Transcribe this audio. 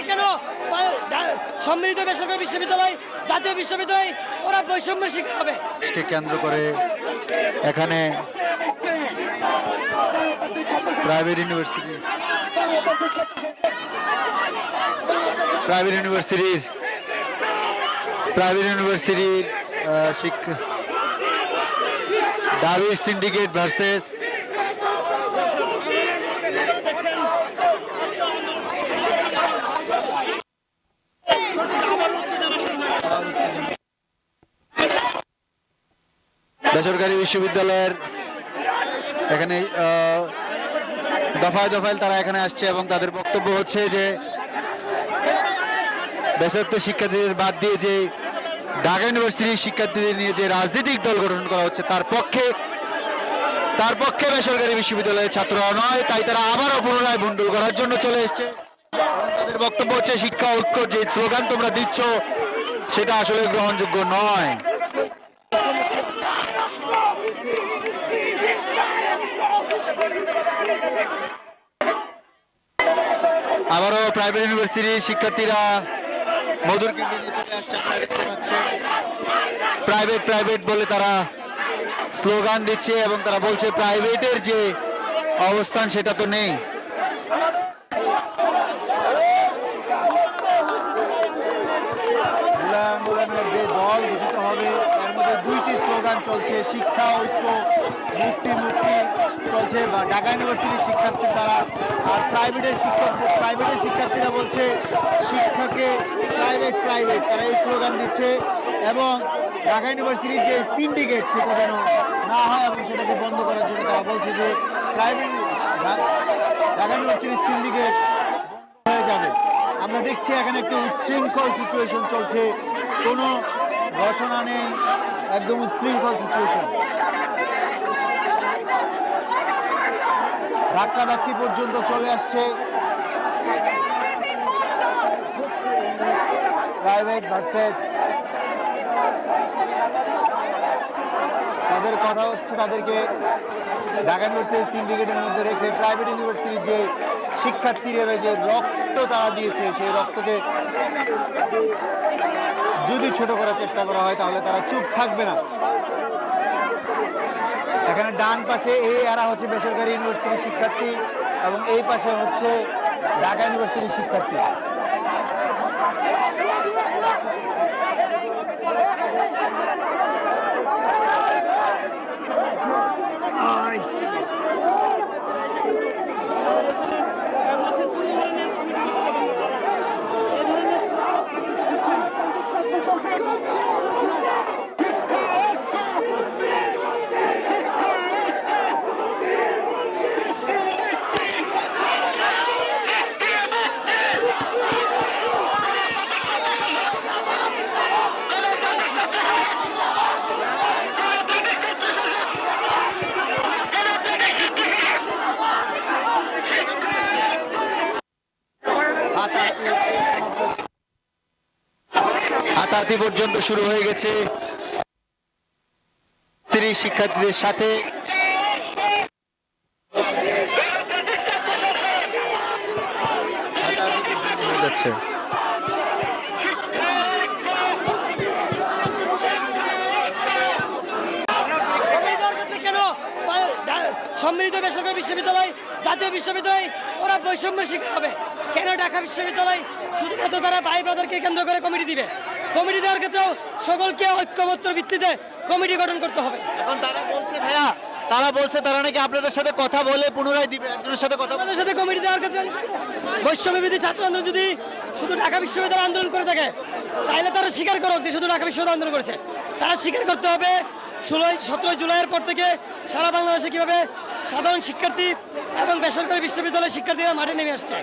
করতে কেন সম্মিলিত বেসরকারি বিশ্ববিদ্যালয়, জাতীয় বিশ্ববিদ্যালয়, ওরা বৈষম্যের শিকার হবে। কে কেন্দ্র করে এখানে প্রাইভেট ইউনিভার্সিটি প্রাইভেট ইউনিভার্সিটির প্রাইভেট ইউনিভার্সিটির শিক্ষা ডাবির সিন্ডিকেট ভার্সেস বেসরকারি বিশ্ববিদ্যালয়ের এখানে দফায় দফায় তারা এখানে আসছে এবং তাদের বক্তব্য হচ্ছে যে বেসরকারি শিক্ষার্থীদের বাদ দিয়ে যে ঢাকা ইউনিভার্সিটির শিক্ষার্থীদের নিয়ে যে রাজনৈতিক দল গঠন করা হচ্ছে, তার পক্ষে তার পক্ষে বেসরকারি বিশ্ববিদ্যালয়ের ছাত্ররা নয়, তাই তারা আবারও পুনরায় ভণ্ডুল করার জন্য চলে এসছে। তাদের বক্তব্য হচ্ছে, শিক্ষা ঐক্য যে স্লোগান তোমরা দিচ্ছ, সেটা আসলে গ্রহণযোগ্য নয়। আবারও প্রাইভেট ইউনিভার্সিটির শিক্ষার্থীরা মধুর কিন্ডি নিয়ে চলে আসছে, আপনারা দেখতে পাচ্ছেন। প্রাইভেট প্রাইভেট বলে তারা স্লোগান দিচ্ছে এবং তারা বলছে, প্রাইভেটের যে অবস্থান সেটা তো নেই জুলাই আন্দোলনের যে দল ঘোষিত হবে এর মধ্যে দুইটি চলছে, শিক্ষা, ঐক্য, মুক্তি মুক্তি চলছে বা ঢাকা ইউনিভার্সিটির শিক্ষার্থীর দ্বারা। আর প্রাইভেটের শিক্ষক প্রাইভেটের শিক্ষার্থীরা বলছে, শিক্ষাকে প্রাইভেট প্রাইভেট তারা এই স্লোগান দিচ্ছে এবং ঢাকা ইউনিভার্সিটির যে সিন্ডিকেট সেটা যেন না হয় এবং সেটাকে বন্ধ করার জন্য তারা বলছে যে প্রাইভেট ঢাকা ইউনিভার্সিটির সিন্ডিকেট হয়ে যাবে। আমরা দেখছি এখানে একটি উচ্ছৃঙ্খল সিচুয়েশন চলছে। কোনো ঘোষণা নেই। একদম উচ্ছৃঙ্খল সিচুয়েশন ধাক্কা ধাক্কি পর্যন্ত চলে আসছে। প্রাইভেট ভার্সেস তাদের কথা হচ্ছে তাদেরকে ঢাকা ইউনিভার্সিটি সিন্ডিকেটের মধ্যে রেখে প্রাইভেট ইউনিভার্সিটির যে শিক্ষার্থীরা যে রক্ত তারা দিয়েছে, সেই রক্তকে যদি ছোট করার চেষ্টা করা হয়, তাহলে তারা চুপ থাকবে না। এখানে ডান পাশে এই এরা হচ্ছে বেসরকারি ইউনিভার্সিটির শিক্ষার্থী এবং এই পাশে হচ্ছে ঢাকা ইউনিভার্সিটির শিক্ষার্থী। হাতাহাতি পর্যন্ত শুরু হয়ে গেছে। স্ত্রী শিক্ষার্থীদের সাথে। যাচ্ছে। সম্মিলিত বেসরকারি বিশ্ববিদ্যালয় জাতীয় বিশ্ববিদ্যালয় ওরা বৈষম্য শিকার হবে। কেন ঢাকা বিশ্ববিদ্যালয়? শুধুমাত্র তারা ভাই ব্রাদারকে কেন্দ্র করে কমিটি দিবে। কমিটি দেওয়ার ক্ষেত্রেও সকলকে ঐক্যবদ্ধ ভিত্তিতে কমিটি গঠন করতে হবে। এখন তারা বলছে ভাইয়া তারা বলছে তারা নাকি আপনাদের সাথে কথা বলে পুনরায় দিবে একজনের সাথে কথা আমাদের সাথে কমিটি দেওয়ার ক্ষেত্রে বৈষম্যবিধি ছাত্র আন্দোলন যদি শুধু ঢাকা বিশ্ববিদ্যালয় আন্দোলন করে থাকে তাহলে তারা স্বীকার করো যে শুধু ঢাকা বিশ্ববিদ্যালয় আন্দোলন করেছে। তারা স্বীকার করতে হবে ষোলোই সতেরোই জুলাইয়ের পর থেকে সারা বাংলাদেশে কীভাবে সাধারণ শিক্ষার্থী এবং বেসরকারি বিশ্ববিদ্যালয়ের শিক্ষার্থীরা মাঠে নেমে আসছে।